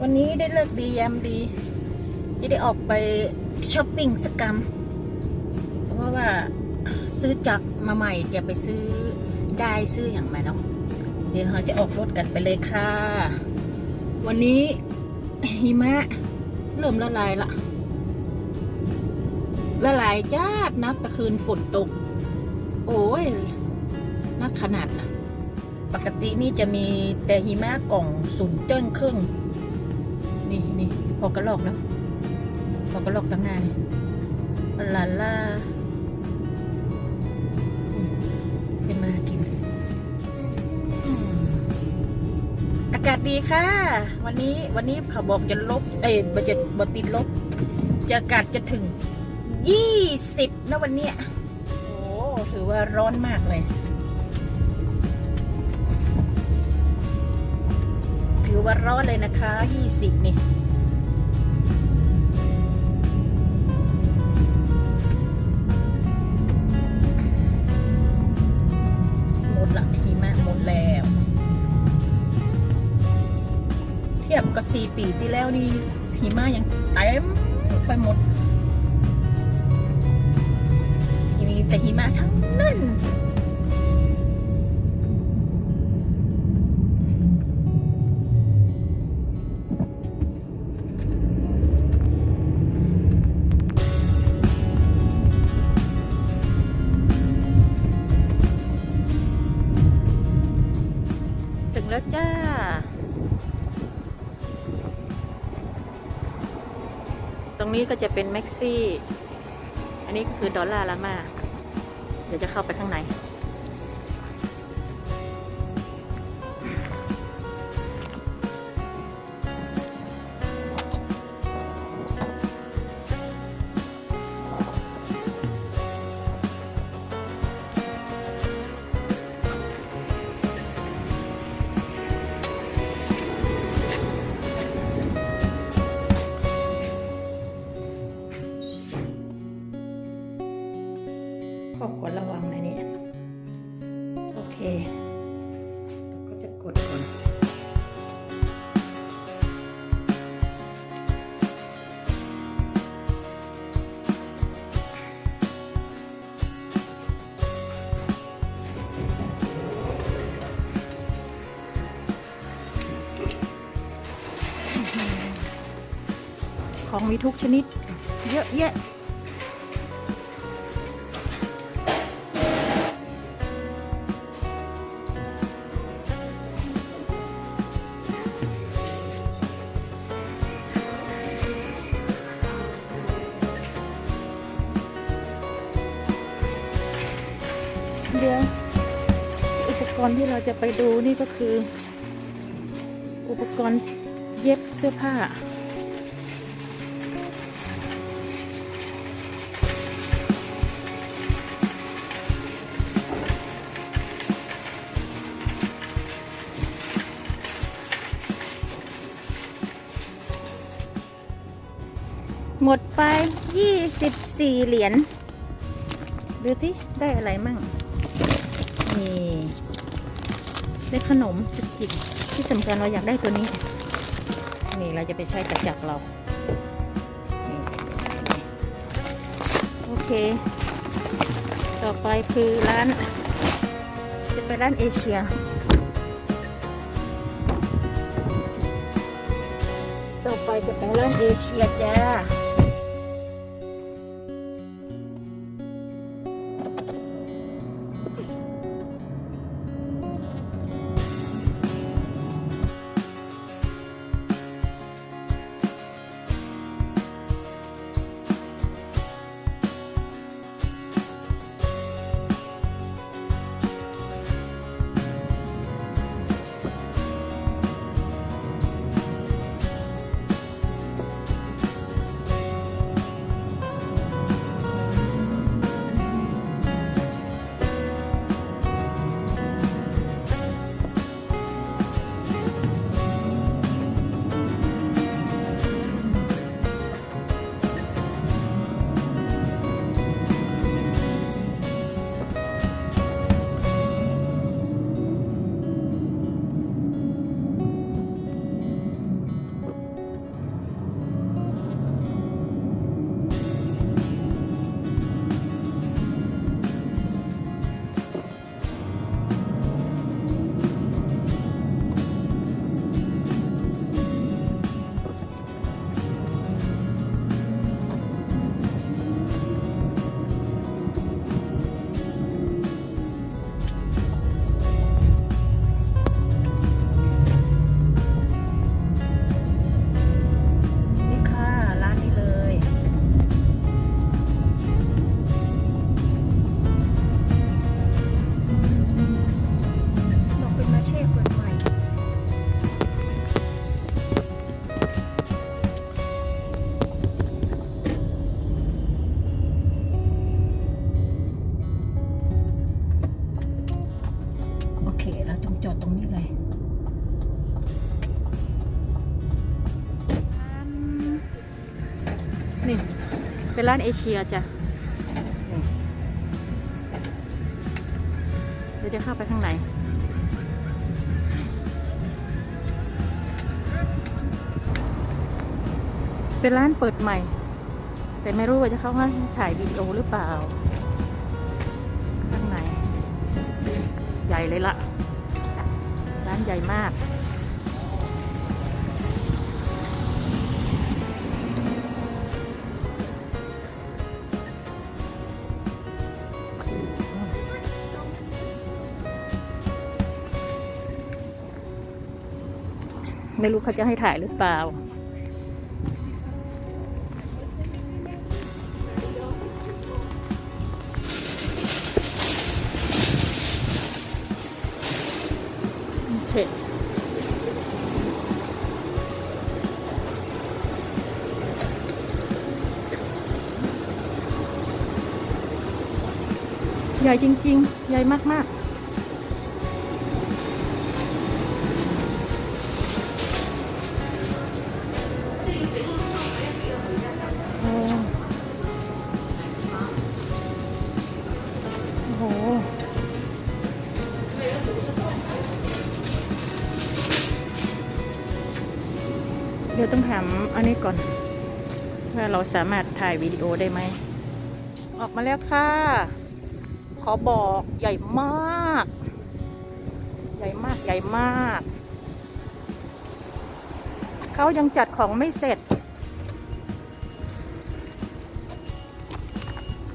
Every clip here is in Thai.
วันนี้ได้เลิกดียามดี จะได้ออกไปช้อปปิ้งสักกรรมเพราะว่าซื้อจักมาใหม่จะไปซื้อได้ซื้ออย่างไรเนาะเดี๋ยวเราจะออกรถกันไปเลยค่ะ วันนี้หิมะเริ่มละลายละละลายจ้าดนักตะคืนฝนตก โอ้ยนักขนาดนะ ปกตินี่จะมีแต่หิมะกล่องศูนย์เจ้งครึ่ง นี่นี่พอกระลอกเนาะพอกระลอกตั้งหน้านี่ลาล่าอืมขึ้นมากินอืมอากาศดีค่ะ วันนี้วันนี้เขาบอกจะลบ เอ้ยบจะบติดลบ จะอากาศจะถึงยี่สิบนะวันเนี้ยโอ้ถือว่าร้อนมากเลย ถือว่าร้อนเลยนะคะ20นี่หมดละหิมะหมดแล้ว เทียบกับ4ปีที่แล้วนี่หิมะยังเต็มไปหมด ตรงนี้ก็จะเป็นแม็กซี่ อันนี้ก็คือดอลลาร์ละมา เดี๋ยวจะเข้าไปข้างใน ของมีทุกชนิด เยอะแยะเดี๋ยวอุปกรณ์ที่เราจะไปดูนี่ก็คือ อุปกรณ์เย็บเสื้อผ้า หมดไป 24 เหรียญดูสิได้อะไรมั่ง นี่ ได้ขนมจุกจิกที่สำคัญเราอยากได้ตัวนี้ นี่เราจะไปใช้จักรจักเรา โอเค ต่อไปคือร้าน จะไปร้านเอเชีย ต่อไปจะไปร้านเอเชียจ้า ร้านเอเชียจ้ะเดี๋ยวจะเข้าไปข้างในเป็นร้านเปิดใหม่ แต่ไม่รู้ว่าจะเข้ามาถ่ายวิดีโอหรือเปล่า ข้างใน ใหญ่เลยละร้านใหญ่มาก ไม่รู้เขาจะให้ถ่ายหรือเปล่า โอเคใหญ่จริง ๆ ใหญ่มาก ๆ อันนี้ก่อน ว่าเราสามารถถ่ายวิดีโอได้ไหม ออกมาแล้วค่ะ ขอบอกใหญ่มาก ใหญ่มากใหญ่มาก เขายังจัดของไม่เสร็จ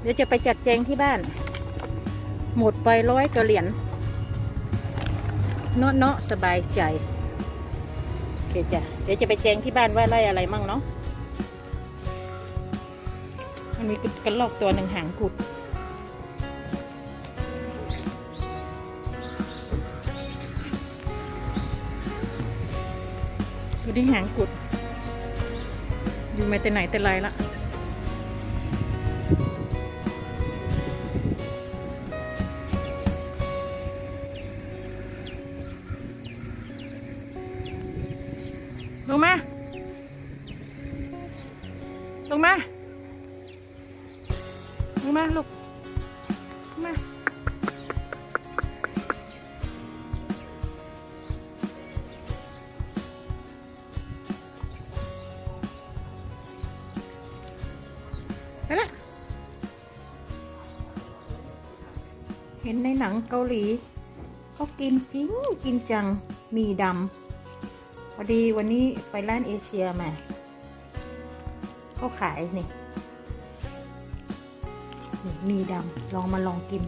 เดี๋ยวจะไปจัดแจงที่บ้าน หมดไปร้อยกว่าเหรียญเนาะเนาะสบายใจ เคจ้ะเดี๋ยวจะไปแจ้งที่บ้านว่าไล่อะไรมั่งเนาะมันมีกระลอกตัวหนึ่งหางกุดดูที่หางกุด อยู่มาแต่ไหนแต่ไรละ ห็นในหนังเกาหลีเขากินจริงกินจังมีดำพอดีวันนี้ไปร้านเอเชียมาเขาขายนี่มีดำลองมาลองกิน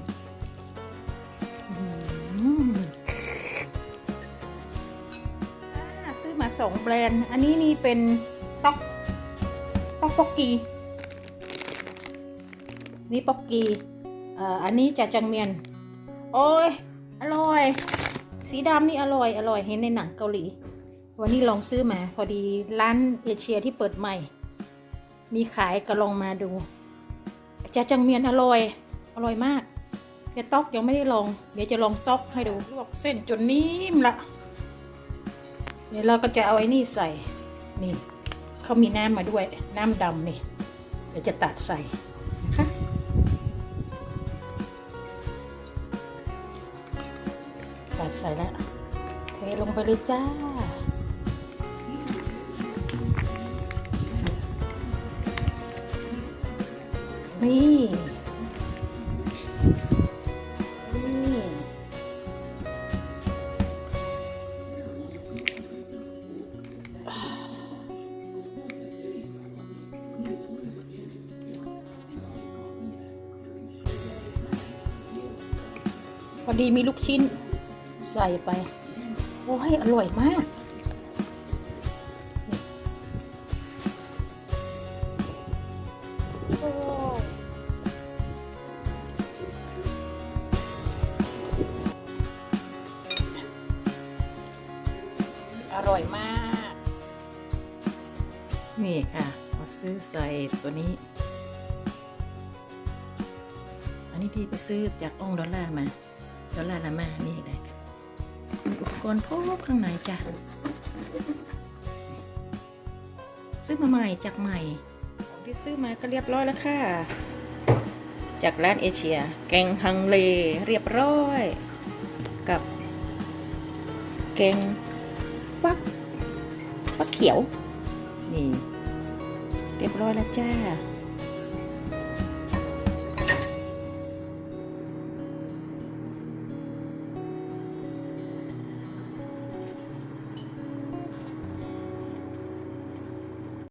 ซื้อมาสองแบรนด์ อันนี้นี่เป็นต๊อกต๊อกปอกกีนี่ป๊อกกีอันนี้จะจังเมียน โอ้ย อร่อย สีดำนี่อร่อย อร่อย เห็นในหนังเกาหลี วันนี้ลองซื้อมา พอดีร้านเอเชียที่เปิดใหม่ มีขายก็ลองมาดูจะจังเมียนอร่อย อร่อยมากแต่ต๊อกยังไม่ได้ลอง เดี๋ยวจะลองต๊อกให้ดูลวกเส้นจนนิ่มละเดี๋ยวเราก็จะเอาไอ้นี่ใส่ นี่เขามีน้ำมาด้วย น้ำดำนี่ เดี๋ยวจะตัดใส่ ใส่แล้ว เทลงไปเลยจ้า นี่นี่พอดีมีลูกชิ้น ใส่ไป โอ้ยอร่อยมาก อร่อยมาก นี่ค่ะมาซื้อใส่ตัวนี้ อันนี้ที่ไปซื้อจากองค์ดอลลาร์มาดอลลาร์ละมานี่ได้ค่ะ กรณ์ครบข้างในจ้ะซื้อมาใหม่จากใหม่ของที่ซื้อมาก็เรียบร้อยแล้วค่ะ จากร้านเอเชีย แกงฮังเลเรียบร้อย กับ แกงฟักฟักเขียว นี่ เรียบร้อยแล้วจ้า